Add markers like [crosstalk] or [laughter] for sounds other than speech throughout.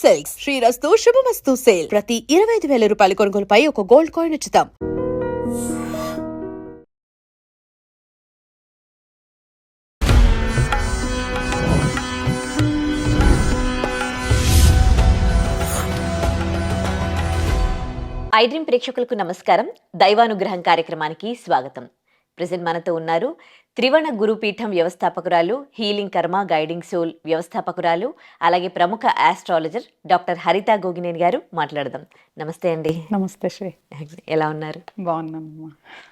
Silks శ్రీరస్తు శుభమస్తు sale. ప్రతి ఇరవై ఐదు వేల రూపాయల కొనుగోలుపై ఒక గోల్డ్ కాయిన్ ఉచితం. ఐడ్రీమ్ ప్రేక్షకులకు నమస్కారం. దైవానుగ్రహం కార్యక్రమానికి స్వాగతం. ప్రజెంట్ మనతో ఉన్నారు త్రివర్ణ గురుపీఠం వ్యవస్థాపకురాలు హీలింగ్ కర్మ గైడింగ్ సోల్ వ్యవస్థాపకురాలు అలాగే ప్రముఖ ఆస్ట్రాలజర్ డాక్టర్ హరిత గోగినేని గారు మాట్లాడదాం. నమస్తే అండి. నమస్తే శ్రీ. ఎలా ఉన్నారు? బాగున్నానమ్మా.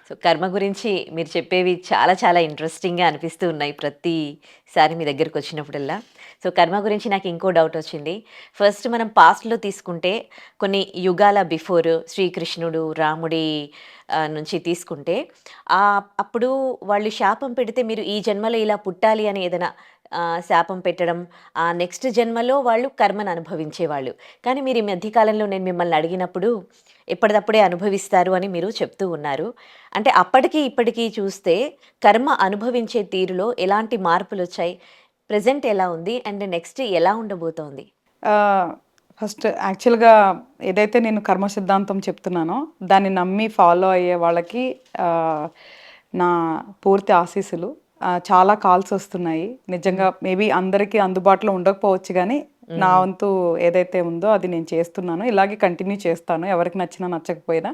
సో కర్మ గురించి మీరు చెప్పేవి చాలా చాలా ఇంట్రెస్టింగ్గా అనిపిస్తూ ఉన్నాయి ప్రతిసారి మీ దగ్గరకు వచ్చినప్పుడల్లా. సో కర్మ గురించి నాకు ఇంకో డౌట్ వచ్చింది. ఫస్ట్ మనం పాస్ట్లో తీసుకుంటే కొన్ని యుగాల బిఫోర్ శ్రీకృష్ణుడు రాముడి నుంచి తీసుకుంటే అప్పుడు వాళ్ళు శాపం పెడితే మీరు ఈ జన్మలో ఇలా పుట్టాలి అని ఏదైనా శాపం పెట్టడం ఆ నెక్స్ట్ జన్మలో వాళ్ళు కర్మను అనుభవించేవాళ్ళు. కానీ మీరు ఈ మధ్యకాలంలో నేను మిమ్మల్ని అడిగినప్పుడు ఎప్పటిదప్పుడే అనుభవిస్తారు అని మీరు చెప్తూ ఉన్నారు. అంటే అప్పటికి ఇప్పటికీ చూస్తే కర్మ అనుభవించే తీరులో ఎలాంటి మార్పులు వచ్చాయి? ప్రజెంట్ ఎలా ఉంది అండ్ నెక్స్ట్ ఎలా ఉండబోతోంది? ఫస్ట్ యాక్చువల్గా ఏదైతే నేను కర్మ సిద్ధాంతం చెప్తున్నానో దాన్ని నమ్మి ఫాలో అయ్యే వాళ్ళకి నా పూర్తి ఆశీస్సులు. చాలా కాల్స్ వస్తున్నాయి. నిజంగా మేబీ అందరికీ అందుబాటులో ఉండకపోవచ్చు కానీ నా వంతు ఏదైతే ఉందో అది నేను చేస్తున్నాను. ఇలాగే కంటిన్యూ చేస్తాను. ఎవరికి నచ్చినా నచ్చకపోయినా.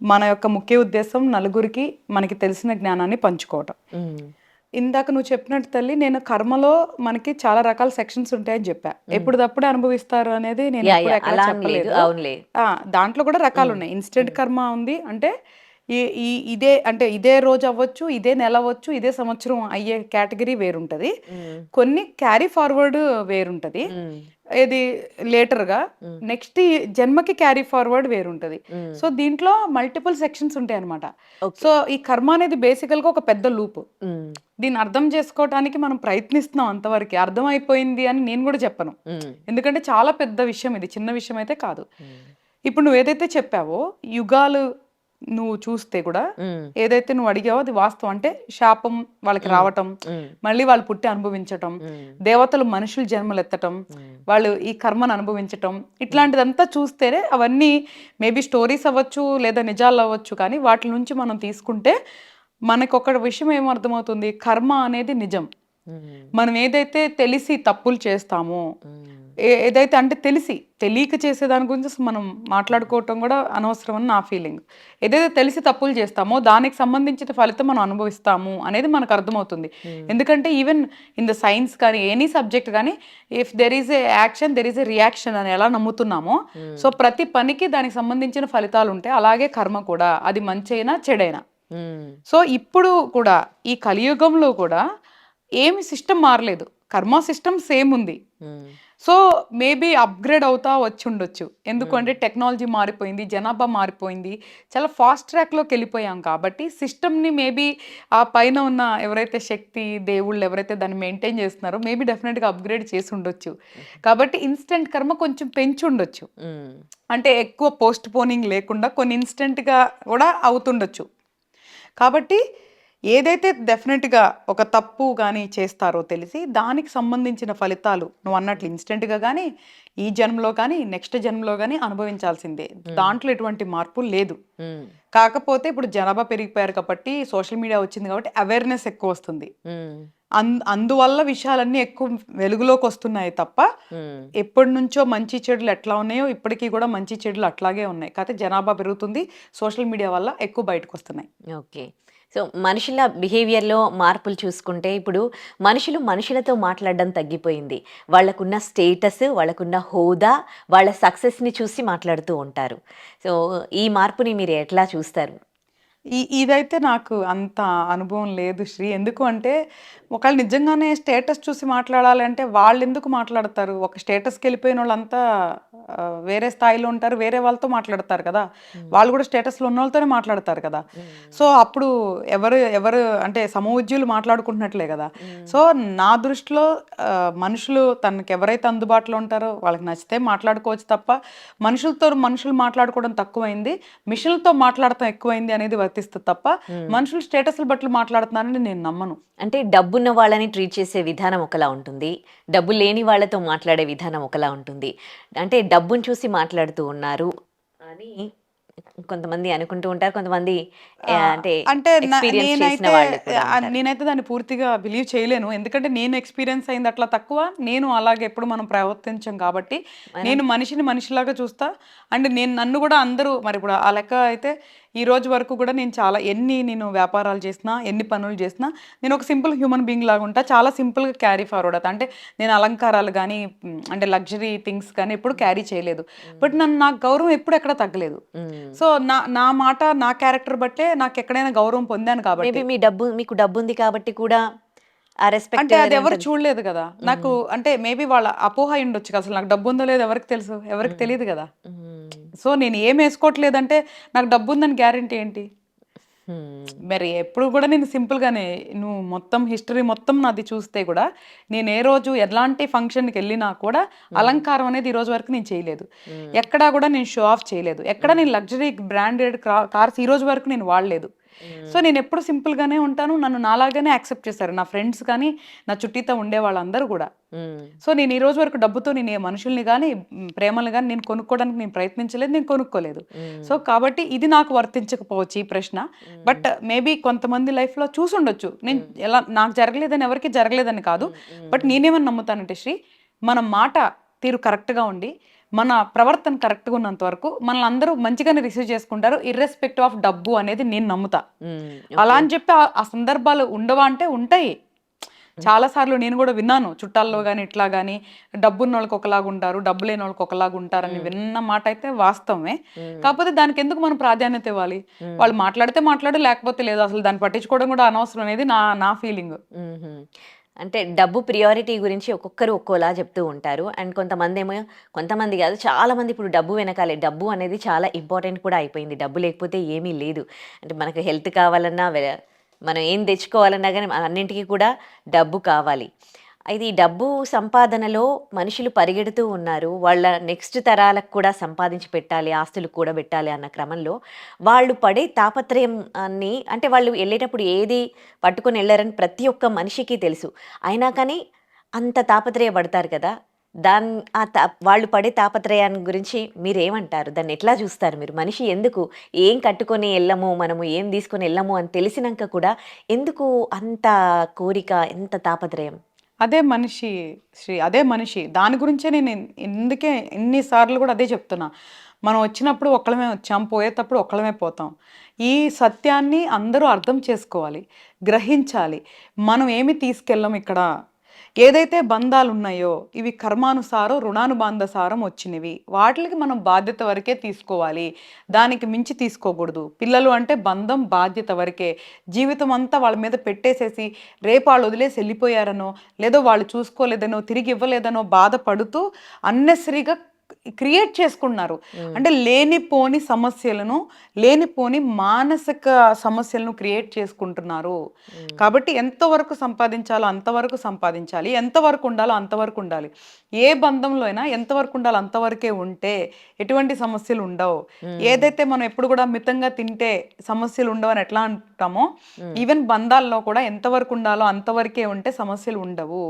మన యొక్క ముఖ్య ఉద్దేశం నలుగురికి మనకి తెలిసిన జ్ఞానాన్ని పంచుకోవటం. ఇందాక నువ్వు చెప్పినట్టు తల్లి నేను కర్మలో మనకి చాలా రకాల సెక్షన్స్ ఉంటాయని చెప్పా. ఎప్పుడప్పుడే అనుభవిస్తారు అనేది నేను ఎప్పుడు ఎక్కడ చెప్పలేదు. దాంట్లో కూడా రకాలు ఉన్నాయి. ఇన్స్టెంట్ కర్మ ఉంది అంటే ఈ ఈ ఇదే అంటే ఇదే రోజు అవ్వచ్చు ఇదే నెల అవ్వచ్చు ఇదే సంవత్సరం అయ్యే కేటగిరీ వేరుంటది. కొన్ని క్యారీ ఫార్వర్డ్ వేరుంటది. ఇది లేటర్గా నెక్స్ట్ జన్మకి క్యారీ ఫార్వర్డ్ వేరుంటది. సో దీంట్లో మల్టిపుల్ సెక్షన్స్ ఉంటాయి అనమాట. సో ఈ కర్మ అనేది బేసికల్గా ఒక పెద్ద లూప్ దీన్ని అర్థం చేసుకోవడానికి మనం ప్రయత్నిస్తున్నాం అంతవరకు. అర్థం అయిపోయింది అని నేను కూడా చెప్పను. ఎందుకంటే చాలా పెద్ద విషయం ఇది చిన్న విషయం అయితే కాదు. ఇప్పుడు నువ్వు ఏదైతే చెప్పావో యుగాలు నువ్వు చూస్తే కూడా ఏదైతే నువ్వు అడిగావో అది వాస్తవం. అంటే శాపం వాళ్ళకి రావటం మళ్ళీ వాళ్ళు పుట్టి అనుభవించటం దేవతలు మనుషులు జన్మలు ఎత్తటం వాళ్ళు ఈ కర్మను అనుభవించటం ఇట్లాంటిదంతా చూస్తేనే అవన్నీ మేబీ స్టోరీస్ అవ్వచ్చు లేదా నిజాలు అవ్వచ్చు కానీ వాటి నుంచి మనం తీసుకుంటే మనకు ఒక విషయం ఏమర్థమవుతుంది? కర్మ అనేది నిజం. మనం ఏదైతే తెలిసి తప్పులు చేస్తామో ఏదైతే అంటే తెలిసి తెలియక చేసే దాని గురించి అసలు మనం మాట్లాడుకోవటం కూడా అనవసరం అని నా ఫీలింగ్. ఏదైతే తెలిసి తప్పులు చేస్తామో దానికి సంబంధించిన ఫలితం మనం అనుభవిస్తాము అనేది మనకు అర్థమవుతుంది. ఎందుకంటే ఈవెన్ ఇన్ ద సైన్స్ కానీ ఎనీ సబ్జెక్ట్ కానీ if there is a action there is a reaction అని ఎలా నమ్ముతున్నామో సో ప్రతి పనికి దానికి సంబంధించిన ఫలితాలు ఉంటాయి అలాగే కర్మ కూడా అది మంచైనా చెడైనా. సో ఇప్పుడు కూడా ఈ కలియుగంలో కూడా ఏమి సిస్టమ్ మారలేదు. కర్మ సిస్టమ్ సేమ్ ఉంది. సో మేబీ అప్గ్రేడ్ అవుతా వచ్చి ఉండొచ్చు. ఎందుకంటే టెక్నాలజీ మారిపోయింది జనాభా మారిపోయింది. చాలా ఫాస్ట్ ట్రాక్లోకి వెళ్ళిపోయాం కాబట్టి సిస్టమ్ని మేబీ ఆ పైన ఉన్న ఎవరైతే శక్తి దేవుళ్ళు ఎవరైతే దాన్ని మెయింటైన్ చేస్తున్నారో మేబీ డెఫినెట్గా అప్గ్రేడ్ చేసి ఉండొచ్చు. కాబట్టి ఇన్స్టెంట్ కర్మ కొంచెం పెంచి ఉండొచ్చు. అంటే ఎక్కువ పోస్ట్ పోనింగ్ లేకుండా కొన్ని ఇన్స్టెంట్గా కూడా అవుతుండొచ్చు. కాబట్టి ఏదైతే డెఫినెట్గా ఒక తప్పు కానీ చేస్తారో తెలిసి దానికి సంబంధించిన ఫలితాలు నువ్వు అన్నట్లు ఇన్స్టెంట్గా కానీ ఈ జన్మలో కానీ నెక్స్ట్ జన్మలో కానీ అనుభవించాల్సిందే. దాంట్లో ఎటువంటి మార్పు లేదు. కాకపోతే ఇప్పుడు జనాభా పెరిగిపోయారు కాబట్టి సోషల్ మీడియా వచ్చింది కాబట్టి అవేర్నెస్ ఎక్కువ వస్తుంది. అందువల్ల విషయాలన్నీ ఎక్కువ వెలుగులోకి వస్తున్నాయి తప్ప ఎప్పటి నుంచో మంచి చెడులు ఎట్లా ఉన్నాయో ఇప్పటికీ కూడా మంచి చెడులు అట్లాగే ఉన్నాయి. కాకపోతే జనాభా పెరుగుతుంది సోషల్ మీడియా వల్ల ఎక్కువ బయటకు వస్తున్నాయి. ఓకే. సో మనుషుల బిహేవియర్లో మార్పులు చూసుకుంటే ఇప్పుడు మనుషులు మనుషులతో మాట్లాడడం తగ్గిపోయింది. వాళ్ళకున్న స్టేటస్ వాళ్ళకున్న హోదా వాళ్ళ సక్సెస్ని చూసి మాట్లాడుతూ ఉంటారు. సో ఈ మార్పుని మీరు ఎట్లా చూస్తారు? ఈ ఇదైతే నాకు అంత అనుభవం లేదు శ్రీ. ఎందుకు అంటే ఒకళ్ళు నిజంగానే స్టేటస్ చూసి మాట్లాడాలంటే వాళ్ళు ఎందుకు మాట్లాడతారు? ఒక స్టేటస్కి వెళ్ళిపోయిన వాళ్ళంతా వేరే స్థాయిలో ఉంటారు వేరే వాళ్ళతో మాట్లాడతారు కదా. వాళ్ళు కూడా స్టేటస్లో ఉన్న వాళ్ళతోనే మాట్లాడతారు కదా. సో అప్పుడు ఎవరు ఎవరు అంటే సమవుజ్యులు మాట్లాడుకుంటున్నట్లే కదా. సో నా దృష్టిలో మనుషులు తనకి ఎవరైతే అందుబాటులో ఉంటారో వాళ్ళకి నచ్చితే మాట్లాడుకోవచ్చు తప్ప మనుషులతో మనుషులు మాట్లాడుకోవడం తక్కువైంది. మిషన్లతో మాట్లాడటం ఎక్కువైంది అనేది వర్తిస్తుంది తప్ప మనుషులు స్టేటస్లు బట్టి మాట్లాడుతున్నారని నేను నమ్మను. అంటే డబ్బున్న వాళ్ళని ట్రీట్ చేసే విధానం ఒకలా ఉంటుంది. డబ్బు లేని వాళ్ళతో మాట్లాడే విధానం ఒకలా ఉంటుంది. అంటే డబ్బును చూసి మాట్లాడుతూ ఉన్నారు అని కొంతమంది అనుకుంటూ ఉంటారు. కొంతమంది అంటే అంటే నేనైతే. నేనైతే దాన్ని పూర్తిగా బిలీవ్ చేయలేను. ఎందుకంటే నేను ఎక్స్పీరియన్స్ అయింది అట్లా తక్కువ. నేను అలాగే ఎప్పుడు మనం ప్రవర్తించం కాబట్టి నేను మనిషిని మనిషిలాగా చూస్తా. అండ్ నేను నన్ను కూడా అందరూ మరి ఇప్పుడు ఆ లెక్క అయితే ఈ రోజు వరకు కూడా నేను చాలా ఎన్ని నేను వ్యాపారాలు చేసినా ఎన్ని పనులు చేసినా నేను ఒక సింపుల్ హ్యూమన్ బీయింగ్ లాగా ఉంటా. చాలా సింపుల్గా క్యారీ ఫార్వర్డ్ అవుతా. అంటే నేను అలంకారాలు కానీ అంటే లగ్జరీ థింగ్స్ కానీ ఎప్పుడు క్యారీ చేయలేదు. బట్ నన్ను నాకు గౌరవం ఎప్పుడు ఎక్కడ తగ్గలేదు. సో నా నా మాట నా క్యారెక్టర్ బట్టే నాకు ఎక్కడైనా గౌరవం పొందాను కాబట్టి. మీ డబ్బు మీకు డబ్బు ఉంది కాబట్టి కూడా అంటే అది ఎవరు చూడలేదు కదా. నాకు అంటే మేబీ వాళ్ళ అపోహ ఉండొచ్చు. అసలు నాకు డబ్బు ఉందో లేదో ఎవరికి తెలుసు? ఎవరికి తెలియదు కదా. సో నేను ఏం వేసుకోవట్లేదంటే నాకు డబ్బు ఉందని గ్యారంటీ ఏంటి? మరి ఎప్పుడు కూడా నేను సింపుల్గానే నువ్వు మొత్తం హిస్టరీ మొత్తం నాది చూస్తే కూడా నేను ఏ రోజు ఎలాంటి ఫంక్షన్కి వెళ్ళినా కూడా అలంకారం అనేది ఈ రోజు వరకు నేను చేయలేదు. ఎక్కడా కూడా నేను షో ఆఫ్ చేయలేదు. ఎక్కడ నేను లగ్జరీ బ్రాండెడ్ కార్స్ ఈ రోజు వరకు నేను వాడలేదు. సో నేను ఎప్పుడు సింపుల్గానే ఉంటాను. నన్ను నాలాగానే యాక్సెప్ట్ చేశారు. నా ఫ్రెండ్స్ కానీ నా చుట్టీతో ఉండే వాళ్ళందరూ కూడా. సో నేను ఈ రోజు వరకు డబ్బుతో నేను ఏ మనుషుల్ని కానీ ప్రేమలు కానీ నేను కొనుక్కోవడానికి నేను ప్రయత్నించలేదు నేను కొనుక్కోలేదు. సో కాబట్టి ఇది నాకు వర్తించకపోవచ్చు ఈ ప్రశ్న. బట్ మేబీ కొంతమంది లైఫ్లో చూసుండొచ్చు. నేను ఎలా నాకు జరగలేదని ఎవరికి జరగలేదని కాదు. బట్ నేనేమని నమ్ముతానంటే శ్రీ మన మాట తీరు కరెక్ట్గా ఉండి మన ప్రవర్తన కరెక్ట్గా ఉన్నంత వరకు మనల్ని అందరూ మంచిగానే రిసీవ్ చేసుకుంటారు. ఇర్రెస్పెక్టివ్ ఆఫ్ డబ్బు అనేది నేను నమ్ముతా. అలా అని చెప్పి ఆ- సందర్భాలు ఉండవా అంటే ఉంటాయి. చాలా సార్లు నేను కూడా విన్నాను. చుట్టాల్లో కానీ ఇట్లా కానీ డబ్బున్న వాళ్ళకి ఒకలాగా ఉంటారు డబ్బు లేని వాళ్ళకి ఒకలాగా ఉంటారని విన్న మాట అయితే వాస్తవమే. కాకపోతే దానికి ఎందుకు మనం ప్రాధాన్యత ఇవ్వాలి? వాళ్ళు మాట్లాడితే మాట్లాడు లేకపోతే లేదు. అసలు దాన్ని పట్టించుకోవడం కూడా అనవసరం అనేది నా నా ఫీలింగ్. అంటే డబ్బు ప్రియారిటీ గురించి ఒక్కొక్కరు ఒక్కోలా చెప్తూ ఉంటారు. అండ్ కొంతమంది ఏమో కొంతమంది కాదు చాలామంది ఇప్పుడు డబ్బు వెనకాలే డబ్బు అనేది చాలా ఇంపార్టెంట్ కూడా అయిపోయింది. డబ్బు లేకపోతే ఏమీ లేదు. అంటే మనకు హెల్త్ కావాలన్నా మనం ఏం తెచ్చుకోవాలన్నా కానీ అన్నింటికీ కూడా డబ్బు కావాలి. ఇది డబ్బు సంపాదనలో మనుషులు పరిగెడుతూ ఉన్నారు. వాళ్ళ నెక్స్ట్ తరాలకు కూడా సంపాదించి పెట్టాలి ఆస్తులు కూడా పెట్టాలి అన్న క్రమంలో వాళ్ళు పడే తాపత్రయం అన్ని అంటే వాళ్ళు వెళ్ళేటప్పుడు ఏది పట్టుకొని వెళ్ళారని ప్రతి ఒక్క మనిషికి తెలుసు. అయినా కానీ అంత తాపత్రయపడతారు కదా. దాని ఆ తా వాళ్ళు పడే తాపత్రయాన్ని గురించి మీరేమంటారు? దాన్ని ఎట్లా చూస్తారు మీరు? మనిషి ఎందుకు ఏం కట్టుకొని వెళ్ళము మనము ఏం తీసుకొని వెళ్ళము అని తెలిసినాక కూడా ఎందుకు అంత కోరిక ఎంత తాపత్రయం? అదే మనిషి శ్రీ అదే మనిషి. దాని గురించే నేను ఎందుకే ఎన్నిసార్లు కూడా అదే చెప్తున్నా. మనం వచ్చినప్పుడు ఒక్కళ్ళమే వచ్చాం పోయేటప్పుడు ఒక్కళ్ళమే పోతాం. ఈ సత్యాన్ని అందరూ అర్థం చేసుకోవాలి గ్రహించాలి. మనం ఏమి తీసుకెళ్ళాం ఇక్కడ? ఏదైతే బంధాలు ఉన్నాయో ఇవి కర్మానుసారం రుణానుబంధసారం వచ్చినవి. వాటికి మనం బాధ్యత వరకే తీసుకోవాలి. దానికి మించి తీసుకోకూడదు. పిల్లలు అంటే బంధం బాధ్యత వరకే. జీవితం అంతా వాళ్ళ మీద పెట్టేసేసి రేపు వాళ్ళు వదిలేసి వెళ్ళిపోయారనో లేదో వాళ్ళు చూసుకోలేదనో తిరిగి ఇవ్వలేదనో బాధపడుతూ అన్నెసరిగా క్రియేట్ చేసుకున్నారు అంటే లేనిపోని సమస్యలను లేనిపోని మానసిక సమస్యలను క్రియేట్ చేసుకుంటున్నారు. కాబట్టి ఎంతవరకు సంపాదించాలో అంతవరకు సంపాదించాలి. ఎంతవరకు ఉండాలో అంతవరకు ఉండాలి. ఏ బంధంలో అయినా ఎంతవరకు ఉండాలో అంతవరకే ఉంటే ఎటువంటి సమస్యలు ఉండవు. ఏదైతే మనం ఎప్పుడు కూడా మితంగా తింటే సమస్యలు ఉండవు అని ఎట్లా అంటామో ఈవెన్ బంధాల్లో కూడా ఎంతవరకు ఉండాలో అంతవరకే ఉంటే సమస్యలు ఉండవు.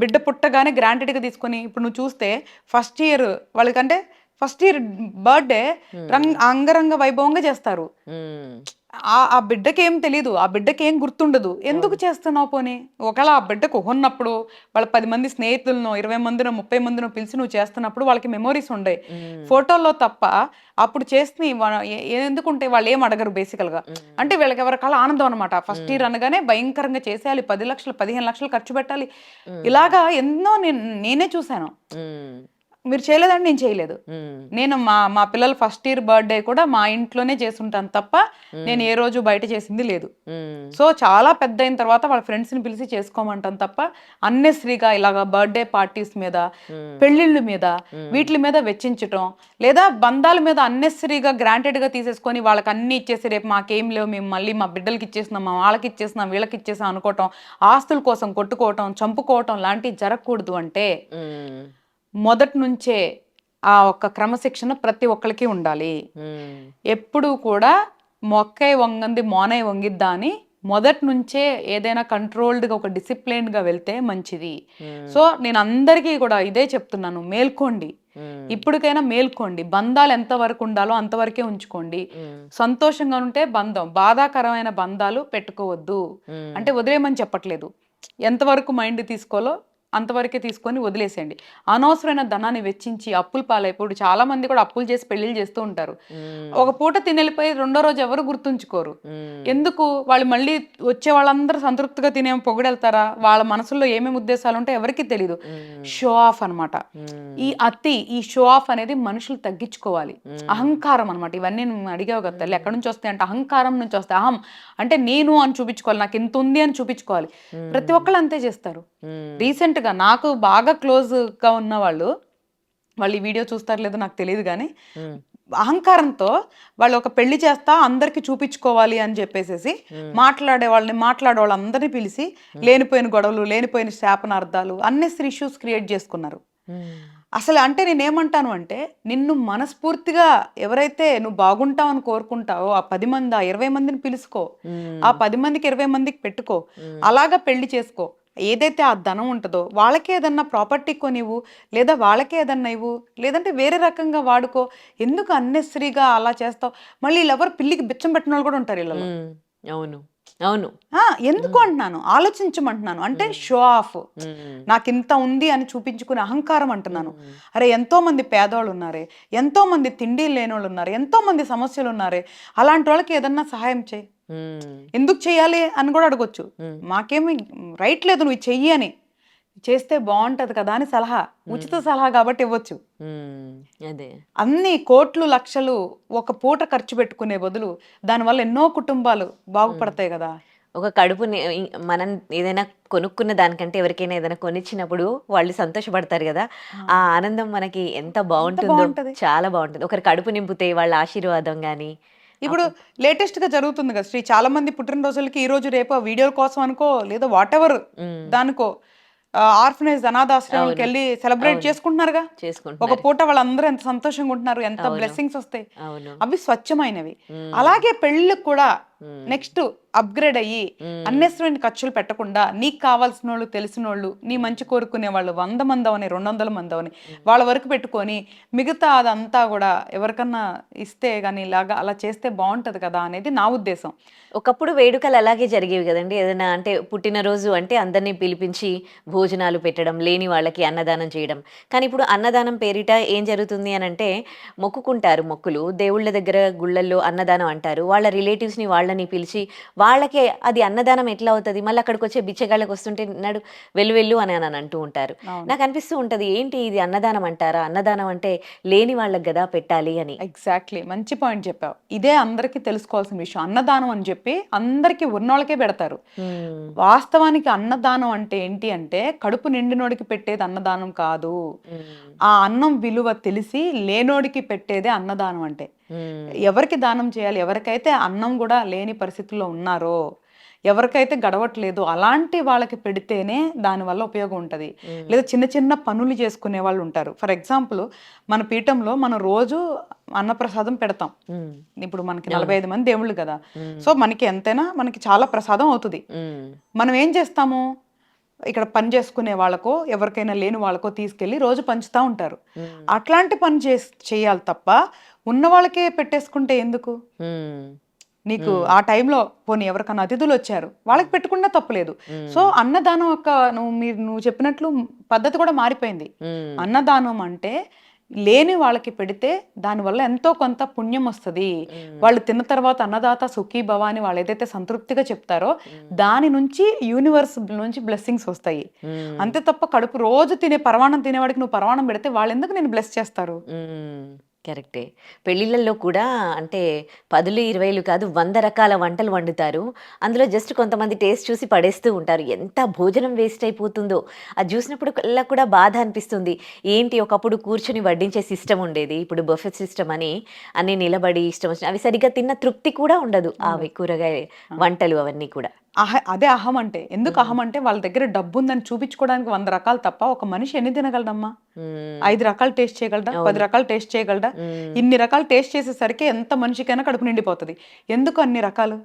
బిడ్డ పుట్టగానే గ్రాంటెడ్గా తీసుకొని ఇప్పుడు నువ్వు చూస్తే ఫస్ట్ ఇయర్ వాళ్ళకంటే ఫస్ట్ ఇయర్ బర్త్డే రంగ్ అంగరంగ వైభవంగా చేస్తారు. మ్మ్. ఆ ఆ బిడ్డకి ఏం తెలీదు ఆ బిడ్డకి ఏం గుర్తుండదు. ఎందుకు చేస్తున్నావు పోనీ? ఒకవేళ ఆ బిడ్డకు ఉన్నప్పుడు వాళ్ళ పది మంది స్నేహితులను ఇరవై మందినో ముప్పై మందినో పిలిచి నువ్వు చేస్తున్నప్పుడు వాళ్ళకి మెమోరీస్ ఉండే. ఫోటోల్లో తప్ప అప్పుడు చేస్తే ఎందుకు ఉంటే వాళ్ళు ఏం అడగరు బేసికల్గా. అంటే వీళ్ళకి ఎవరికాల ఆనందం అనమాట ఫస్ట్ ఇయర్ అనగానే భయంకరంగా చేసేయాలి. పది లక్షలు పదిహేను లక్షలు ఖర్చు పెట్టాలి. ఇలాగా ఎన్నో నేను నేనే చూశాను. మీరు చేయలేదంటే నేను చేయలేదు. నేను మా మా పిల్లల ఫస్ట్ ఇయర్ బర్త్డే కూడా మా ఇంట్లోనే చేసుంటాను తప్ప నేను ఏ రోజు బయట చేసింది లేదు. సో చాలా పెద్ద అయిన తర్వాత వాళ్ళ ఫ్రెండ్స్ని పిలిచి చేసుకోమంటాం తప్ప అన్నెసరీగా ఇలాగ బర్త్డే పార్టీస్ మీద పెళ్ళిళ్ళ మీద వీటి మీద వెచ్చించటం లేదా బంధాల మీద అన్నెసరీగా గ్రాంటెడ్గా తీసేసుకొని వాళ్ళకి అన్ని ఇచ్చేసి రేపు మాకేం లేవు మేము మళ్ళీ మా బిడ్డలకి ఇచ్చేస్తున్నాం మా వాళ్ళకి ఇచ్చేస్తున్నాం వీళ్ళకి ఇచ్చేసాం అనుకోవటం ఆస్తుల కోసం కొట్టుకోవటం చంపుకోవటం లాంటివి జరగకూడదు అంటే మొదటి నుంచే ఆ ఒక్క క్రమశిక్షణ ప్రతి ఒక్కరికి ఉండాలి. ఎప్పుడు కూడా మొక్కై వంగంది మోనై వంగిద్దా అని మొదటి నుంచే ఏదైనా కంట్రోల్డ్గా ఒక డిసిప్లైన్డ్గా వెళ్తే మంచిది. సో నేను అందరికీ కూడా ఇదే చెప్తున్నాను. మేల్కోండి. ఇప్పటికైనా మేల్కోండి. బంధాలు ఎంతవరకు ఉండాలో అంతవరకే ఉంచుకోండి. సంతోషంగా ఉంటే బంధం. బాధాకరమైన బంధాలు పెట్టుకోవద్దు. అంటే వదిలేయమని చెప్పట్లేదు. ఎంతవరకు మైండ్ తీసుకోవాలో అంతవరకే తీసుకొని వదిలేసేయండి. అనవసరమైన ధనాన్ని వెచ్చించి అప్పులు పాలైపోడు. చాలా మంది కూడా అప్పులు చేసి పెళ్ళిళ్ళు చేస్తూ ఉంటారు. ఒక పూట తినెళ్ళిపోయి రెండో రోజు ఎవరు గుర్తుంచుకోరు. ఎందుకు? వాళ్ళు మళ్ళీ వచ్చే వాళ్ళందరూ సంతృప్తిగా తినే పొగిడెళ్తారా? వాళ్ళ మనసులో ఏమేమి ఉద్దేశాలు ఉంటాయో ఎవరికి తెలియదు షో ఆఫ్ అన్నమాట. ఉమ్, ఈ అతి ఈ షో ఆఫ్ అనేది మనుషులు తగ్గించుకోవాలి. అహంకారం అనమాట ఇవన్నీ నువ్వు అడిగావు కదా తల్లి. ఎక్కడి నుంచి వస్తాయి అంటే అహంకారం నుంచి వస్తాయి. అహం. అంటే నేను అని చూపించుకోవాలి. నాకు ఇంత ఉంది అని చూపించుకోవాలి. ప్రతి ఒక్కళ్ళు అంతే చేస్తారు. రీసెంట్గా నాకు బాగా క్లోజ్గా ఉన్న వాళ్ళు వాళ్ళు ఈ వీడియో చూస్తారు లేదో నాకు తెలియదు కానీ ఉమ్, అహంకారంతో వాళ్ళు ఒక పెళ్ళి చేస్తా అందరికి చూపించుకోవాలి అని చెప్పేసేసి మాట్లాడే వాళ్ళని మాట్లాడే వాళ్ళందరినీ పిలిచి లేనిపోయిన గొడవలు లేనిపోయిన శాపనార్థాలు అన్నెసరీ ఇష్యూస్ క్రియేట్ చేసుకున్నారు. అసలు అంటే నేనేమంటాను అంటే నిన్ను మనస్ఫూర్తిగా ఎవరైతే నువ్వు బాగుంటావు అని కోరుకుంటావో ఆ పది మంది ఆ ఇరవై మందిని పిలుచుకో ఆ పది మందికి ఇరవై మందికి పెట్టుకో. అలాగా పెళ్ళి చేసుకో. ఏదైతే ఆ ధనం ఉంటుందో వాళ్ళకే ఏదన్నా ప్రాపర్టీ కొనివ్వు లేదా వాళ్ళకే ఏదన్నా ఇవ్వు లేదంటే వేరే రకంగా వాడుకో ఎందుకు అన్నెసరీగా అలా చేస్తావు? మళ్ళీ వీళ్ళెవరు పిల్లికి బిచ్చం పెట్టిన వాళ్ళు కూడా ఉంటారు వీళ్ళలో. ఉమ్, అవును. అవును. ఆ, ఎందుకు అంటున్నాను? ఆలోచించమంటున్నాను. అంటే షో ఆఫ్ నాకు ఇంత ఉంది అని చూపించుకునే అహంకారం అంటున్నాను. అరే ఎంతో మంది పేదవాళ్ళు ఉన్నారే ఎంతో మంది తిండి లేని వాళ్ళు ఉన్నారు ఎంతో మంది సమస్యలు ఉన్నారే అలాంటి వాళ్ళకి ఏదన్నా సహాయం చేయి. ఎందుకు చేయాలి అని కూడా అడగొచ్చు. మాకేమి రైట్ లేదు నువ్వు చెయ్యి అని చేస్తే బాగుంటది కదా అని సలహా. ఉచిత సలహా కాబట్టి ఇవ్వచ్చు. అదే. అన్ని కోట్లు లక్షలు ఒక పూట ఖర్చు పెట్టుకునే బదులు దానివల్ల ఎన్నో కుటుంబాలు బాగుపడతాయి కదా. ఒక కడుపుని ఇ- మనం ఏదైనా కొనుక్కున్న దానికంటే ఎవరికైనా ఏదైనా కొనిచ్చినప్పుడు వాళ్ళు సంతోషపడతారు కదా. ఆ. ఆనందం మనకి ఎంత బాగుంటుందో. చాలా బాగుంటుంది. ఒకరి కడుపు నింపితే వాళ్ళ ఆశీర్వాదం గాని ఇప్పుడు లేటెస్ట్గా జరుగుతుంది కదా శ్రీ చాలా మంది పుట్టినరోజులకి ఈ రోజు రేపు వీడియోల కోసం అనుకో లేదా వాట్ ఎవర్ దానికో ఆర్ఫనైజ్ అనాథాశ్రమాలకు వెళ్ళి సెలబ్రేట్ చేసుకుంటున్నారుగా? ఒక పూట వాళ్ళందరూ ఎంత సంతోషంగా ఉంటున్నారు ఎంత బ్లెస్సింగ్స్ వస్తాయి. అవి స్వచ్ఛమైనవి. అలాగే పెళ్ళిళ్ళకి కూడా నెక్స్ట్ అప్గ్రేడ్ అయ్యి ఉమ్, అన్నెసరైన ఖర్చులు పెట్టకుండా నీకు కావాల్సిన వాళ్ళు తెలిసిన వాళ్ళు నీ మంచి కోరుకునే వాళ్ళు వంద మంది అవని రెండు వందల మంది అవని వాళ్ళ వరకు పెట్టుకొని మిగతా అదంతా కూడా ఎవరికన్నా ఇస్తే కానీ ఇలాగా అలా చేస్తే బాగుంటది కదా అనేది నా ఉద్దేశం. ఒకప్పుడు వేడుకలు అలాగే జరిగేవి కదండి. ఏదైనా అంటే పుట్టినరోజు అంటే అందరినీ పిలిపించి భోజనాలు పెట్టడం లేని వాళ్ళకి అన్నదానం చేయడం. కానీ ఇప్పుడు అన్నదానం పేరిట ఏం జరుగుతుంది అని అంటే మొక్కుకుంటారు మొక్కులు. దేవుళ్ళ దగ్గర గుళ్ళల్లో అన్నదానం అంటారు. వాళ్ళ రిలేటివ్స్ని వాళ్ళని పిలిచి వాళ్ళకే అది అన్నదానం ఎట్లా అవుతుంది మళ్ళీ అక్కడికి వచ్చే బిచ్చగాళ్ళకి వస్తుంటే నడు వెళ్ళు వెళ్ళు అని అని అంటూ ఉంటారు. నాకు అనిపిస్తూ ఉంటది ఏంటి ఇది అన్నదానం అంటారా? అన్నదానం అంటే లేని వాళ్ళకి కదా పెట్టాలి అని. ఎగ్జాక్ట్లీ మంచి పాయింట్ చెప్పావు. ఇదే అందరికీ తెలుసుకోవాల్సిన విషయం. అన్నదానం అని చెప్పి అందరికీ ఉన్నోళ్ళకే పెడతారు. వాస్తవానికి అన్నదానం అంటే ఏంటి అంటే కడుపు నిండినోడికి పెట్టేది అన్నదానం కాదు. ఆ అన్నం విలువ తెలిసి లేనోడికి పెట్టేదే అన్నదానం అంటే. ఎవరికి దానం చేయాలి ఎవరికైతే అన్నం కూడా లేని పరిస్థితుల్లో ఉన్నారో ఎవరికైతే గడవట్లేదు అలాంటి వాళ్ళకి పెడితేనే దానివల్ల ఉపయోగం ఉంటుంది. లేదా చిన్న చిన్న పనులు చేసుకునే వాళ్ళు ఉంటారు. ఫర్ ఎగ్జాంపుల్ మన పీఠంలో మనం రోజు అన్నప్రసాదం పెడతాం. ఇప్పుడు మనకి నలభై ఐదు మంది దేవుళ్ళు కదా. సో మనకి ఎంతైనా మనకి చాలా ప్రసాదం అవుతుంది. మనం ఏం చేస్తాము? ఇక్కడ పని చేసుకునే వాళ్ళకో ఎవరికైనా లేని వాళ్ళకో తీసుకెళ్ళి రోజు పంచుతూ ఉంటారు. అట్లాంటి పని చేసి చేయాలి తప్ప ఉన్న వాళ్ళకే పెట్టేసుకుంటే ఎందుకు? నీకు ఆ టైంలో పోనీ ఎవరికన్నా అతిథులు వచ్చారు వాళ్ళకి పెట్టుకున్నా తప్పులేదు. సో అన్నదానం యొక్క నువ్వు మీరు నువ్వు చెప్పినట్లు పద్ధతి కూడా మారిపోయింది. అన్నదానం అంటే లేని వాళ్ళకి పెడితే దానివల్ల ఎంతో కొంత పుణ్యం వస్తుంది. వాళ్ళు తిన్న తర్వాత అన్నదాత సుఖీ భవ అని వాళ్ళు ఏదైతే సంతృప్తిగా చెప్తారో దాని నుంచి యూనివర్స్ నుంచి బ్లెస్సింగ్స్ వస్తాయి. అంతే తప్ప కడుపు రోజు తినే పరమాణం తినేవాడికి నువ్వు పరమాణం పెడితే వాళ్ళు ఎందుకు నేను బ్లెస్ చేస్తారు? కరెక్టే. పెళ్ళిళ్ళల్లో కూడా అంటే పదులు ఇరవైలు కాదు వంద రకాల వంటలు వండుతారు. అందులో జస్ట్ కొంతమంది టేస్ట్ చూసి పడేస్తూ ఉంటారు. ఎంత భోజనం వేస్ట్ అయిపోతుందో. అది చూసినప్పుడు కల్లా కూడా బాధ అనిపిస్తుంది. ఏంటి ఒకప్పుడు కూర్చుని వడ్డించే సిస్టమ్ ఉండేది ఇప్పుడు బఫెట్ సిస్టమ్ అని అన్ని నిలబడి ఇష్టం వచ్చిన అవి సరిగ్గా తిన్న తృప్తి కూడా ఉండదు. అవి కూరగాయ వంటలు అవన్నీ కూడా. అహ అదే అహం అంటే ఎందుకు అహం అంటే వాళ్ళ దగ్గర డబ్బు ఉందని చూపించుకోవడానికి వంద రకాలు తప్ప ఒక మనిషి ఎన్ని తినగలడమ్మా మ్మ్. ఐదు రకాలు టేస్ట్ చేయగలడా? పది రకాలు టేస్ట్ చేయగలడా? ఇన్ని రకాలు టేస్ట్ చేసేసరికి ఎంత మనిషికైనా కడుపు నిండిపోతుంది. ఎందుకు అన్ని రకాలు?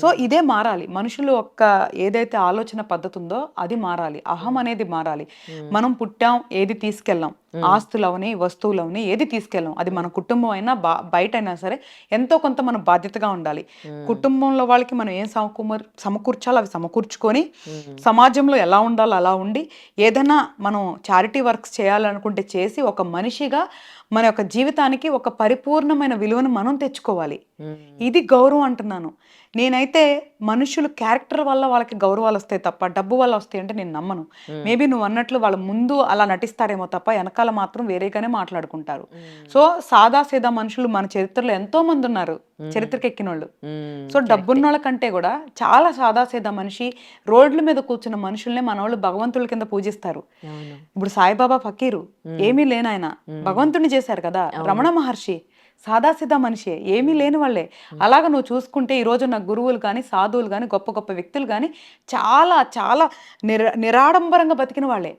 సో ఇదే మారాలి. మనుషులు ఒక్క ఏదైతే ఆలోచన పద్ధతి ఉందో అది మారాలి. అహం అనేది మారాలి. మనం పుట్టాం ఏది తీసుకెళ్ళాం. ఆస్తులవని వస్తువులవని ఏది తీసుకెళ్ళాం. అది మన కుటుంబం అయినా బా బయట అయినా సరే ఎంతో కొంత మనం బాధ్యతగా ఉండాలి. కుటుంబంలో వాళ్ళకి మనం ఏం సమకూర్ సమకూర్చాలో అవి సమకూర్చుకొని సమాజంలో ఎలా ఉండాలో అలా ఉండి ఏదైనా మనం చారిటీ వర్క్స్ చేయాలనుకుంటే చేసి ఒక మనిషిగా మన యొక్క జీవితానికి ఒక పరిపూర్ణమైన విలువను మనం తెచ్చుకోవాలి. ఇది గౌరవం అంటున్నాను. నేనైతే మనుషులు క్యారెక్టర్ వల్ల వాళ్ళకి గౌరవాలు వస్తాయి తప్ప డబ్బు వల్ల వస్తాయి అంటే నేను నమ్మను. మేబీ నువ్వు అన్నట్లు వాళ్ళ ముందు అలా నటిస్తారేమో తప్ప వెనకాల మాత్రం వేరేగానే మాట్లాడుకుంటారు. సో సాదా సీదా మనుషులు మన చరిత్రలో ఎంతో మంది ఉన్నారు. చరిత్రకి ఎక్కిన వాళ్ళు. సో డబ్బున్నోళ్ళ కంటే కూడా చాలా సాదా సీదా మనిషి రోడ్ల మీద కూర్చున్న మనుషుల్నే మన వాళ్ళు భగవంతుల కింద పూజిస్తారు. ఇప్పుడు సాయిబాబా ఫకీరు ఏమీ లేని ఆయన భగవంతుని చేశారు కదా రమణ మహర్షి. సాదాసీదా మనిషి ఏమీ లేని వాళ్ళే. అలాగ నువ్వు చూసుకుంటే ఈ రోజు నా గురువులు కానీ సాధువులు కానీ గొప్ప గొప్ప వ్యక్తులు కానీ చాలా చాలా నిర నిరాడంబరంగా బతికిన వాళ్ళే.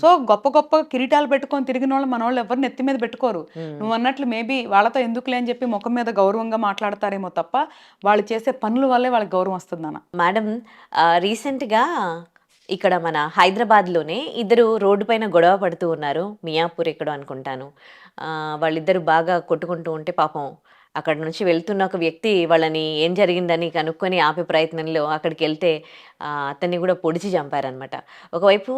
సో గొప్ప గొప్ప కిరీటాలు పెట్టుకొని తిరిగిన వాళ్ళు మన వాళ్ళు ఎవరు నెత్తి మీద పెట్టుకోరు. నువ్వు అన్నట్లు మేబీ వాళ్ళతో ఎందుకులే అని చెప్పి ముఖం మీద గౌరవంగా మాట్లాడతారేమో తప్ప వాళ్ళు చేసే పనుల వల్లే వాళ్ళకి గౌరవం వస్తుందన్న మేడం రీసెంట్గా ఇక్కడ మన హైదరాబాద్లోనే ఇద్దరు రోడ్డు పైన గొడవ పడుతూ ఉన్నారు. మియాపూర్ ఎక్కడో అనుకుంటాను. వాళ్ళిద్దరు బాగా కొట్టుకుంటూ ఉంటే పాపం అక్కడ నుంచి వెళ్తున్న ఒక వ్యక్తి వాళ్ళని ఏం జరిగిందని కనుక్కొని ఆపే ప్రయత్నంలో అక్కడికి వెళ్తే అతన్ని కూడా పొడిచి చంపారనమాట ఒకవైపు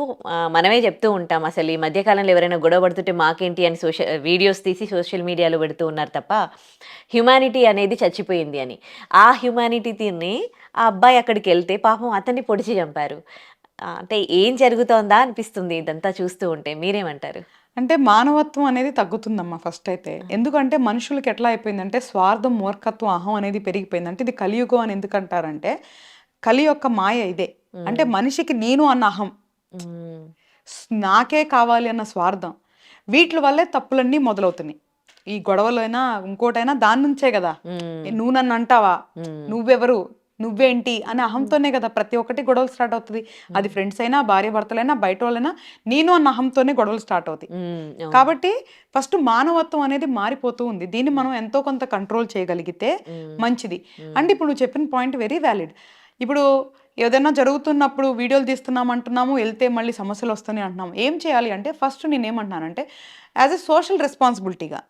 మనమే చెప్తూ ఉంటాం అసలు ఈ మధ్యకాలంలో ఎవరైనా గొడవ పడుతుంటే మాకేంటి అని సోషల్ వీడియోస్ తీసి సోషల్ మీడియాలో పెడుతూ ఉన్నారు తప్ప హ్యుమానిటీ అనేది చచ్చిపోయింది అని. ఆ హ్యుమానిటీని ఆ అబ్బాయి అక్కడికి వెళ్తే పాపం అతన్ని పొడిచి చంపారు. అంటే ఏం జరుగుతోందా అనిపిస్తుంది ఇదంతా చూస్తూ ఉంటే? మీరేమంటారు? అంటే మానవత్వం అనేది తగ్గుతుందమ్మా ఫస్ట్ అయితే. ఎందుకంటే మనుషులకి ఎట్లా అయిపోయిందంటే స్వార్థం మూర్ఖత్వం అహం అనేది పెరిగిపోయింది అంటే ఇది కలియుగం అని ఎందుకు అంటారంటే కలి యొక్క మాయ ఇదే. అంటే మనిషికి నేను అన్న అహం. నాకే కావాలి అన్న స్వార్థం. వీటి వల్లే తప్పులన్నీ మొదలవుతున్నాయి. ఈ గొడవలైనా ఇంకోటైనా దాని నుంచే కదా. నువ్వు నన్ను అంటావా. నువ్వెవరు? నువ్వేంటి అనే అహంతోనే కదా ప్రతి ఒక్కటి గొడవలు స్టార్ట్ అవుతుంది. అది ఫ్రెండ్స్ అయినా భార్య భర్తలైనా బయట వాళ్ళైనా నేను అన్న అహంతోనే గొడవలు స్టార్ట్ అవుతాయి. అవును. కాబట్టి ఫస్ట్ మానవత్వం అనేది మారిపోతూ ఉంది. దీన్ని మనం ఎంతో కొంత కంట్రోల్ చేయగలిగితే మంచిది. అండ్ ఇప్పుడు నువ్వు చెప్పిన పాయింట్ వెరీ వ్యాలిడ్ ఇప్పుడు ఏదైనా జరుగుతున్నప్పుడు వీడియోలు తీస్తున్నాం అంటున్నాము వెళ్తే మళ్ళీ సమస్యలు వస్తున్నాయి అంటున్నాము. ఏం చేయాలి అంటే ఫస్ట్ నేను ఏమంటున్నానంటే యాజ్ ఎ సోషల్ రెస్పాన్సిబిలిటీగా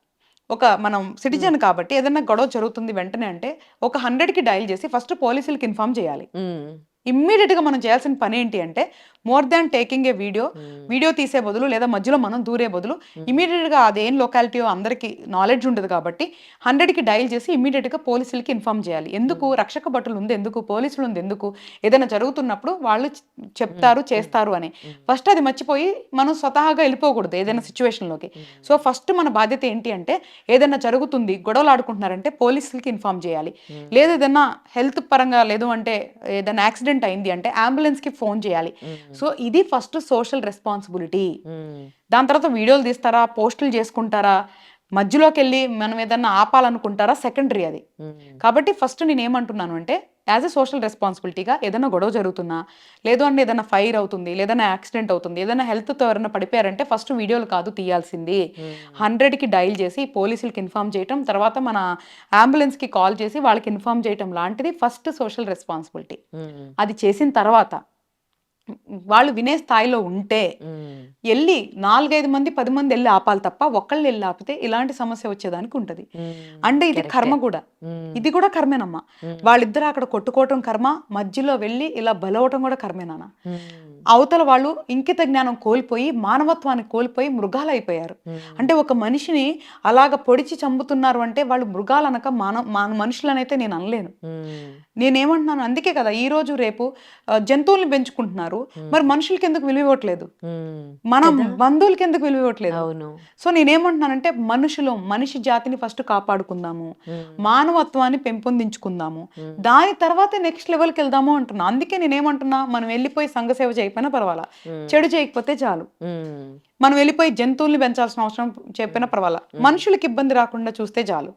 ఒక మనం సిటిజన్ కాబట్టి ఏదైనా గొడవ జరుగుతుంది వెంటనే అంటే ఒక హండ్రెడ్కి డయల్ చేసి ఫస్ట్ పోలీసులకి ఇన్ఫార్మ్ చేయాలి మ్మ్. ఇమ్మీడియట్గా మనం చేయాల్సిన పని ఏంటి అంటే more than taking a video video తీసే బదులు లేదా మధ్యలో మనం దూరే బదులు ఇమీడియట్గా అదేం లొకాలిటీ అందరికీ నాలెడ్జ్ ఉండదు కాబట్టి హండ్రెడ్కి డయల్ చేసి ఇమీడియట్గా పోలీసులకి ఇన్ఫార్మ్ చేయాలి. ఎందుకు రక్షక భటులు ఉంది ఎందుకు పోలీసులు ఉంది ఎందుకు ఏదైనా జరుగుతున్నప్పుడు వాళ్ళు చెప్తారు చేస్తారు అని. ఫస్ట్ అది మర్చిపోయి మనం స్వతహాగా వెళ్ళిపోకూడదు ఏదైనా సిచ్యువేషన్లోకి సో ఫస్ట్ మన బాధ్యత ఏంటి అంటే ఏదైనా జరుగుతుంది గొడవలు ఆడుకుంటున్నారంటే పోలీసులకి ఇన్ఫార్మ్ చేయాలి. లేదు ఏదైనా హెల్త్ పరంగా లేదు అంటే ఏదైనా యాక్సిడెంట్ అయింది అంటే అంబులెన్స్కి ఫోన్ చేయాలి. సో ఇది ఫస్ట్ సోషల్ రెస్పాన్సిబిలిటీ మ్మ్. దాని తర్వాత వీడియోలు తీస్తారా పోస్టులు చేసుకుంటారా మధ్యలోకి వెళ్ళి మనం ఏదన్నా ఆపాలనుకుంటారా సెకండరీ అది మ్మ్. కాబట్టి ఫస్ట్ నేను ఏమంటున్నాను అంటే యాజ్ ఎ సోషల్ రెస్పాన్సిబిలిటీగా ఏదైనా గొడవ జరుగుతున్నా లేదు అంటే ఏదైనా ఫైర్ అవుతుంది లేదన్నా యాక్సిడెంట్ అవుతుంది ఏదైనా హెల్త్తో ఎవరైనా పడిపోయారంటే ఫస్ట్ వీడియోలు కాదు తీయాల్సింది హండ్రెడ్కి డైల్ చేసి పోలీసులకి ఇన్ఫామ్ చేయటం తర్వాత మన అంబులెన్స్కి కాల్ చేసి వాళ్ళకి ఇన్ఫామ్ చేయటం లాంటిది ఫస్ట్ సోషల్ రెస్పాన్సిబిలిటీ. అది చేసిన తర్వాత వాళ్ళు వినే స్థాయిలో ఉంటే. వెళ్ళి నాలుగైదు మంది పది మంది వెళ్ళి ఆపాలి తప్ప ఒకళ్ళు వెళ్ళి ఆపితే ఇలాంటి సమస్య వచ్చేదానికి ఉంటది. అంటే ఇది కర్మ కూడా. ఇది కూడా కర్మేనమ్మా. వాళ్ళిద్దరు అక్కడ కొట్టుకోవటం కర్మ మధ్యలో వెళ్ళి ఇలా బలవటం కూడా కర్మేనాన్న మ్మ్. అవతల వాళ్ళు ఇంకిత జ్ఞానం కోల్పోయి మానవత్వాన్ని కోల్పోయి మృగాలు అయిపోయారు అంటే ఒక మనిషిని అలాగ పొడిచి చంపుతున్నారు అంటే వాళ్ళు మృగాలు అనక మానవ మాన మనుషులనైతే నేను అనలేను. నేనేమంటున్నాను? అందుకే కదా ఈ రోజు రేపు జంతువుల్ని పెంచుకుంటున్నారు. మరి మనుషులకి ఎందుకు విలువ ఇవ్వట్లేదు? మనం బంధువులకి ఎందుకు విలువ ఇవ్వట్లేదు? అవును. సో నేనేమంటున్నానంటే మనుషులు మనిషి జాతిని ఫస్ట్ కాపాడుకుందాము. మానవత్వాన్ని పెంపొందించుకుందాము. దాని తర్వాత నెక్స్ట్ లెవెల్కి వెళ్దాము అంటున్నా. అందుకే నేనేమంటున్నా మనం వెళ్ళిపోయి సంఘ సేవ చేయకపోయినా పర్వాలా. చెడు చేయకపోతే చాలు. మనం వెళ్ళిపోయి జంతువుల్ని పెంచాల్సిన అవసరం చెప్పినా పర్వాలా. మనుషులకి ఇబ్బంది రాకుండా చూస్తే చాలు.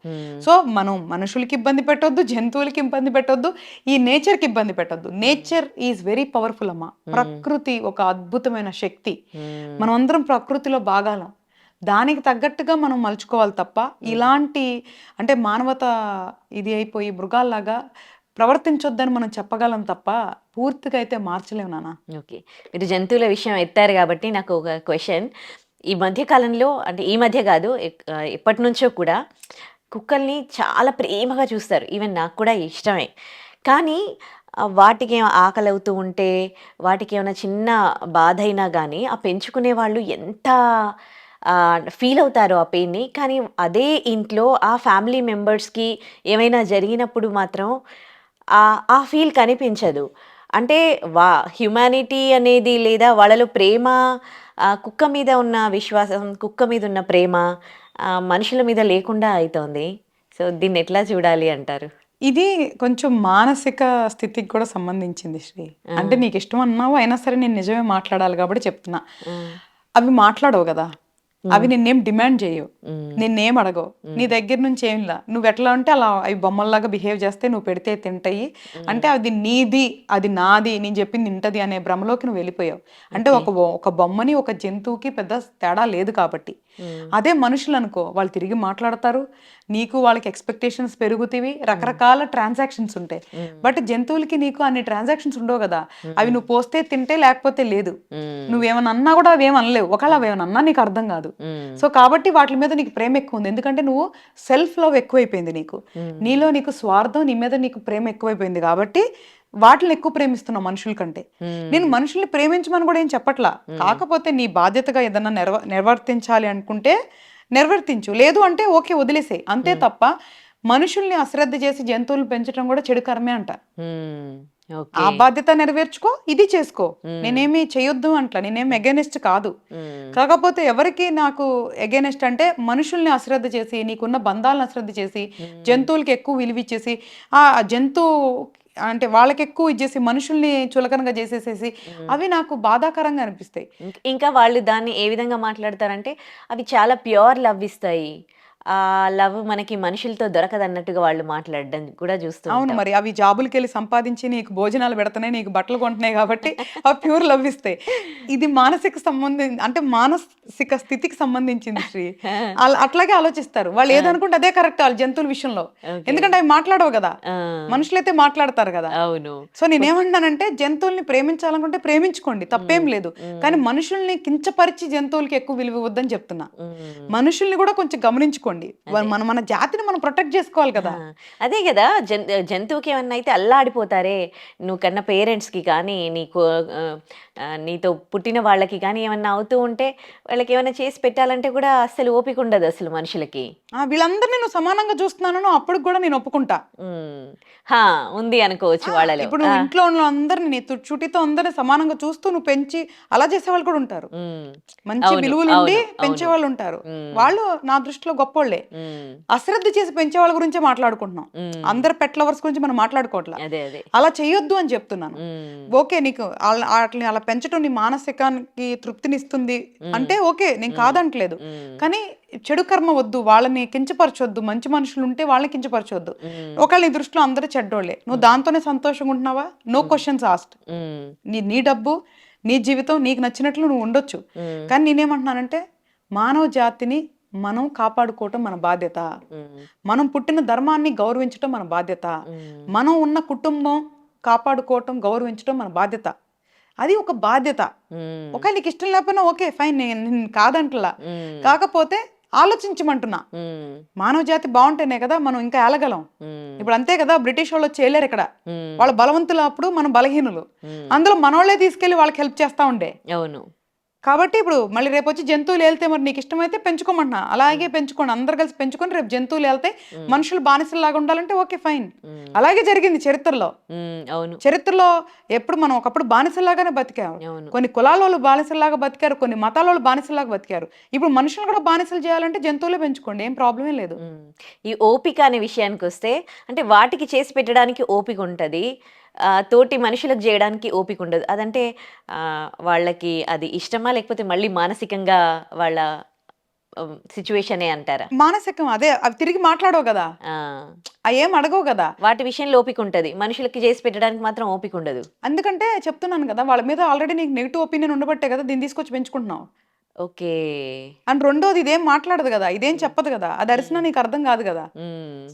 సో మనం మనుషులకి ఇబ్బంది పెట్టొద్దు జంతువులకి ఇబ్బంది పెట్టొద్దు ఈ నేచర్కి ఇబ్బంది పెట్టొద్దు. నేచర్ ఈజ్ వెరీ పవర్ఫుల్ అమ్మా. ప్రకృతి ఒక అద్భుతమైన శక్తి. మనం అందరం ప్రకృతిలో భాగాలం దానికి తగ్గట్టుగా మనం మలుచుకోవాలి తప్ప ఇలాంటి అంటే మానవత ఇది అయిపోయి మృగాల్లాగా ప్రవర్తించొద్దని మనం చెప్పగలం తప్ప పూర్తిగా అయితే మార్చలేము నాన్న. ఓకే. మీరు జంతువుల విషయం ఎత్తారు కాబట్టి నాకు ఒక క్వశ్చన్. ఈ మధ్య కాలంలో అంటే ఈ మధ్య కాదు ఎప్పటి నుంచో కూడా కుక్కల్ని చాలా ప్రేమగా చూస్తారు. ఈవెన్ నాకు కూడా ఇష్టమే. కానీ వాటికి ఏమైనా ఆకలి అవుతూ ఉంటే వాటికి ఏమైనా చిన్న బాధ అయినా కానీ ఆ పెంచుకునే వాళ్ళు ఎంత ఫీల్ అవుతారో ఆ పెయిన్ని. కానీ అదే ఇంట్లో ఆ ఫ్యామిలీ మెంబర్స్కి ఏమైనా జరిగినప్పుడు మాత్రం ఆ ఫీల్ కనిపించదు. అంటే వా హ్యుమానిటీ అనేది లేదా వాళ్ళలో ప్రేమ కుక్క మీద ఉన్న విశ్వాసం కుక్క మీద ఉన్న ప్రేమ మనుషుల మీద లేకుండా అవుతోంది సో దీన్ని ఎట్లా చూడాలి అంటారు? ఇది కొంచెం మానసిక స్థితికి కూడా సంబంధించింది శ్రీ. అంటే నీకు ఇష్టం అన్నావు అయినా సరే నేను నిజమే మాట్లాడాలి కాబట్టి చెప్తున్నా. అవి మాట్లాడవు కదా. అవి నిన్నేం డిమాండ్ చేయవు. నిన్నేం అడగవు. నీ దగ్గర నుంచి ఏం లా. నువ్వు ఎట్లా అంటే అలా అవి బొమ్మల్లాగా బిహేవ్ చేస్తే నువ్వు పెడితే తింటాయి. అంటే అది నీది అది నాది నేను చెప్పింది తింటది అనే భ్రమలోకి నువ్వు వెళ్ళిపోయావు. అంటే ఒక ఒక బొమ్మని ఒక జంతువుకి పెద్ద తేడా లేదు కాబట్టి. అదే మనుషులు అనుకో వాళ్ళు తిరిగి మాట్లాడతారు. నీకు వాళ్ళకి ఎక్స్పెక్టేషన్స్ పెరుగుతీవి రకరకాల ట్రాన్సాక్షన్స్ ఉంటాయి బట్ జంతువులకి నీకు అన్ని ట్రాన్సాక్షన్స్ ఉండవు కదా. అవి నువ్వు పోస్తే తింటే లేకపోతే లేదు. నువ్వేమన్నా అన్నా కూడా అవేం అనలేవు. ఒకవేళ అవేమన్నా అన్నా నీకు అర్థం కాదు. సో కాబట్టి వాటి మీద నీకు ప్రేమ ఎక్కువ ఉంది. ఎందుకంటే నువ్వు సెల్ఫ్ లవ్ ఎక్కువైపోయింది నీకు. నీలో నీకు స్వార్థం నీ మీద నీకు ప్రేమ ఎక్కువైపోయింది కాబట్టి వాటిని ఎక్కువ ప్రేమిస్తున్నావు మనుషుల కంటే. నేను మనుషుల్ని ప్రేమించమని కూడా ఏం చెప్పట్లా. కాకపోతే నీ బాధ్యతగా ఏదన్నా నెరవ నిర్వర్తించాలి అనుకుంటే నిర్వర్తించు. లేదు అంటే ఓకే వదిలేసే అంతే తప్ప మనుషుల్ని అశ్రద్ధ చేసి జంతువులు పెంచడం కూడా చెడు కర్మే అంట. ఆ బాధ్యత నెరవేర్చుకో ఇది చేసుకో. నేనేమి చేయొద్దు అంట్లా. నేనేం ఎగెనెస్ట్ కాదు. కాకపోతే ఎవరికి నాకు ఎగెనెస్ట్ అంటే మనుషుల్ని అశ్రద్ధ చేసి నీకున్న బంధాలను అశ్రద్ధ చేసి జంతువులకి ఎక్కువ విలువిచ్చేసి ఆ జంతువు అంటే వాళ్ళకి ఎక్కువ ఇచ్చేసి మనుషుల్ని చులకనగా చేసేసేసి అవి నాకు బాధాకరంగా అనిపిస్తాయి. ఇంక- వాళ్ళు దాన్ని ఏ విధంగా మాట్లాడతారంటే అవి చాలా ప్యూర్ లవ్ ఇస్తాయి. ఆ లవ్ మనకి మనుషులతో దొరకదన్నట్టుగా వాళ్ళు మాట్లాడడం కూడా చూస్తూ అవును. మరి అవి జాబులకి వెళ్ళి సంపాదించి నీకు భోజనాలు పెడుతున్నాయి నీకు బట్టలు కొంటున్నాయి కాబట్టి అవి ప్యూర్ లవ్ ఇస్తాయి ఇది మానసిక సంబంధం అంటే మానసిక స్థితికి సంబంధించింది శ్రీ. [laughs] అట్లాగే ఆలోచిస్తారు. వాళ్ళు ఏదనుకుంటే అదే కరెక్ట్ వాళ్ళ జంతువుల విషయంలో. ఎందుకంటే అవి మాట్లాడవు కదా. మనుషులైతే మాట్లాడతారు కదా. అవును. సో నేనేమంటున్నానంటే జంతువుల్ని ప్రేమించాలనుకుంటే ప్రేమించుకోండి. తప్పేం లేదు. కానీ మనుషుల్ని కించపరిచి జంతువులకి ఎక్కువ విలువ ఇవ్వద్దని చెప్తున్నా. మనుషుల్ని కూడా కొంచెం గమనించుకోండి. మన మన- మన జాతిని మనం ప్రొటెక్ట్ చేసుకోవాలి కదా. అదే కదా జంతువుకి ఏమన్నా అయితే అల్లాడిపోతారే నువ్వు కన్న పేరెంట్స్కి కానీ నీకు నీతో పుట్టిన వాళ్ళకి కానీ ఏమన్నా అవుతూ ఉంటే వాళ్ళకి ఏమైనా చేసి పెట్టాలంటే కూడా అసలు ఓపిక ఉండదు అసలు మనుషులకి. వీళ్ళందరినీ నువ్వు సమానంగా చూస్తున్నాను అప్పుడు కూడా నేను ఒప్పుకుంటా. ఉంది అనుకోవచ్చు వాళ్ళలో. ఇప్పుడు ఇంట్లో ఉన్న అందరిని చుట్టితో అందరిని సమానంగా చూస్తూ నువ్వు పెంచి అలా చేసే వాళ్ళు కూడా ఉంటారు. మంచి విలువలు ఉండి పెంచే. వాళ్ళు ఉంటారు. వాళ్ళు నా దృష్టిలో గొప్పోళ్ళే మ్మ్. అశ్రద్ధ చేసి పెంచే వాళ్ళ గురించే మాట్లాడుకుంటున్నాం. అందరు పెట్ లవర్స్ గురించి మనం మాట్లాడుకోవట్లా. అలా చేయొద్దు అని చెప్తున్నాను. ఓకే నీకు వాటిని అలా పెంచడం నీ మానసికానికి తృప్తినిస్తుంది అంటే ఓకే నేను కాదంటలేదు. కానీ చెడు కర్మ వద్దు వాళ్ళని కించపరచొద్దు మంచి మనుషులు ఉంటే వాళ్ళని కించపరచొద్దు. ఒకవేళ నీ దృష్టిలో అందరూ చెడ్డోళ్ళే. నువ్వు దాంతోనే సంతోషంగా ఉంటున్నావా? No questions asked. నీ నీ డబ్బు నీ జీవితం నీకు నచ్చినట్లు నువ్వు ఉండొచ్చు. కానీ నేనేమంటున్నానంటే మానవ జాతిని మనం కాపాడుకోవటం మన బాధ్యత. మనం పుట్టిన ధర్మాన్ని గౌరవించటం మన బాధ్యత. మనం ఉన్న కుటుంబం కాపాడుకోవటం గౌరవించటం మన బాధ్యత. అది ఒక బాధ్యత. ఒక నీకు ఇష్టం లేకపోయినా ఓకే ఫైన్ నేను కాదంటలా. కాకపోతే ఆలోచించమంటున్నా. మానవ జాతి బాగుంటేనే కదా మనం ఇంకా ఏలగలం. ఉమ్, ఇప్పుడు అంతే కదా బ్రిటిష్ వాళ్ళు చేయలేరు ఇక్కడ. వాళ్ళు బలవంతులు అప్పుడు మనం బలహీనులు. అందులో మనోళ్ళే తీసుకెళ్ళి వాళ్ళకి హెల్ప్ చేస్తా ఉండే. అవును. కాబట్టి ఇప్పుడు మళ్ళీ రేపు వచ్చి జంతువులు వెళ్తే మరి నీకు ఇష్టమైతే పెంచుకోమంటున్నా. అలాగే పెంచుకోండి. అందరు కలిసి పెంచుకొని రేపు జంతువులు వెళ్తే మనుషులు బానిసలాగా ఉండాలంటే ఓకే ఫైన్. అలాగే జరిగింది చరిత్రలో. అవును. చరిత్రలో ఎప్పుడు మనం ఒకప్పుడు బానిసలాగానే బతికాము కొన్ని కులాల వాళ్ళు బానిసలాగా బతికారు కొన్ని మతాల వాళ్ళు బానిసలాగా బతికారు. ఇప్పుడు మనుషులు కూడా బానిసలు చేయాలంటే జంతువులే పెంచుకోండి ఏం ప్రాబ్లమే లేదు. ఈ ఓపిక అనే విషయానికి వస్తే అంటే వాటికి చేసి పెట్టడానికి ఓపిక ఉంటుంది. తోటి మనుషులకు చేయడానికి ఓపిక ఉండదు. అదంటే వాళ్ళకి అది ఇష్టమా లేకపోతే మళ్ళీ మానసికంగా వాళ్ళ సిచ్యువేషనే అంటారా? మానసికం అదే అవి తిరిగి మాట్లాడవు కదా. ఏం అడగవు కదా. వాటి విషయంలో ఓపిక ఉంటుంది. మనుషులకి చేసి పెట్టడానికి మాత్రం ఓపిక ఉండదు. అందుకంటే చెప్తున్నాను కదా వాళ్ళ మీద ఆల్రెడీ నీకు నెగిటివ్ ఒపీనియన్ ఉండబట్టే కదా దీన్ని తీసుకొచ్చి పెంచుకుంటున్నావు. ఓకే. అండ్ రెండోది ఇదేం మాట్లాడదు కదా ఇదేం చెప్పదు కదా అది అరిసినా నీకు అర్థం కాదు కదా.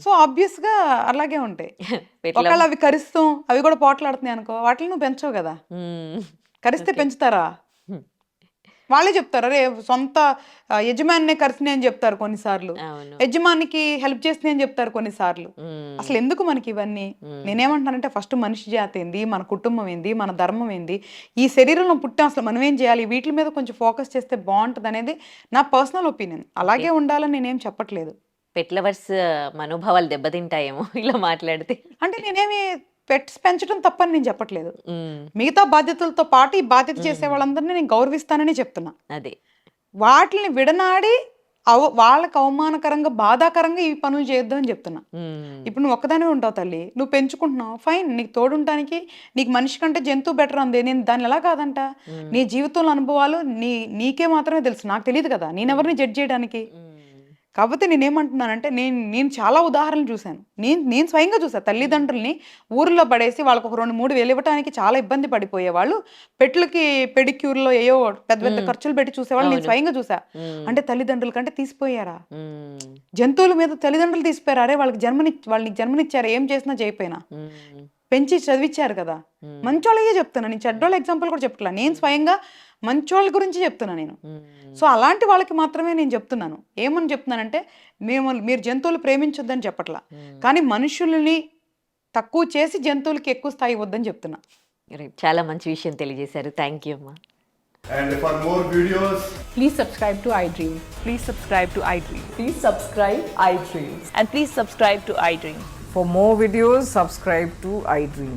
సో ఆబ్వియస్గా అలాగే ఉంటాయి. [laughs] ఒకవేళ అవి కరుస్తాం అవి కూడా పోట్లాడుతున్నాయి అనుకో వాటిని నువ్వు పెంచవు కదా. కరిస్తే పెంచుతారా? వాళ్ళే చెప్తారు అరే సొంత యజమానినే కరిసినాయి అని చెప్తారు కొన్నిసార్లు. యజమానికి హెల్ప్ చేసినాయి అని చెప్తారు కొన్నిసార్లు. అసలు ఎందుకు మనకి ఇవన్నీ? నేనేమంటానంటే ఫస్ట్ మనిషి జాతి ఏంది మన కుటుంబం ఏంది మన ధర్మం ఏంది ఈ శరీరంలో పుట్టాం అసలు మనం ఏం చేయాలి వీటి మీద కొంచెం ఫోకస్ చేస్తే బాగుంటుంది అనేది నా పర్సనల్ ఒపీనియన్. అలాగే ఉండాలని నేనేం చెప్పట్లేదు. పెట్ లవర్స్ మనోభావాలు దెబ్బతింటాయేమో ఇలా మాట్లాడితే. అంటే నేనేమి పెట్స్ పెంచడం తప్పని నేను చెప్పట్లేదు. మిగతా బాధ్యతలతో పాటు ఈ బాధ్యత చేసే వాళ్ళందరినీ నేను గౌరవిస్తానని చెప్తున్నా. అదే. వాటిని విడనాడి అవ వాళ్ళకి అవమానకరంగా బాధాకరంగా ఈ పనులు చేయొద్దు అని చెప్తున్నా. ఇప్పుడు నువ్వు ఒక్కదానివే ఉంటావు తల్లి. నువ్వు పెంచుకుంటున్నావు. ఫైన్. నీకు తోడుంటానికి నీకు మనిషి కంటే జంతువు బెటర్ అంది. నేను దాన్ని ఎలా కాదంట? నీ జీవితంలో అనుభవాలు నీ నీకే మాత్రమే తెలుసు. నాకు తెలియదు కదా. నేనెవరిని జడ్జ్ చేయడానికి. కాకపోతే నేనేమంటున్నానంటే నేను నేను చాలా ఉదాహరణలు చూశాను. నేను నేను స్వయంగా చూసాను తల్లిదండ్రుల్ని ఊర్లో పడేసి వాళ్ళకి ఒక రెండు మూడు వేలు ఇవ్వడానికి చాలా ఇబ్బంది పడిపోయేవాళ్ళు. పెట్లకి పెడిక్యూర్లో ఏయో పెద్ద పెద్ద ఖర్చులు పెట్టి చూసేవాళ్ళు. నేను స్వయంగా చూసా. అంటే తల్లిదండ్రుల కంటే తీసిపోయారా. జంతువుల మీద తల్లిదండ్రులు తీసిపోయారా? అరే వాళ్ళకి జన్మని వాళ్ళకి జన్మనిచ్చారు? ఏం చేసినా చేయపోయినా. పెంచి చదివించారు కదా. మంచోళ్ళకే చెప్తున్నా. నేను చెడ్డోళ్ళ ఎగ్జాంపుల్ కూడా చెప్తున్నా. నేను స్వయంగా మంచోళ్ళ గురించి చెప్తున్నా నేను. సో అలాంటి వాళ్ళకి మాత్రమే నేను చెప్తున్నాను ఏమని చెప్తున్నానంటే మేము మీరు జంతువులు ప్రేమించొద్దని చెప్పట్లా కానీ మనుషుల్ని తక్కువ చేసి జంతువులకి ఎక్కువ స్థాయి ఇవ్వద్దని చెప్తున్నా. చాలా మంచి విషయం తెలియజేశారు థ్యాంక్ యూ అమ్మా And for more videos, Please subscribe to iDream. Please subscribe to iDream. Please subscribe iDreams. And please subscribe to iDream. For more videos, subscribe to iDream.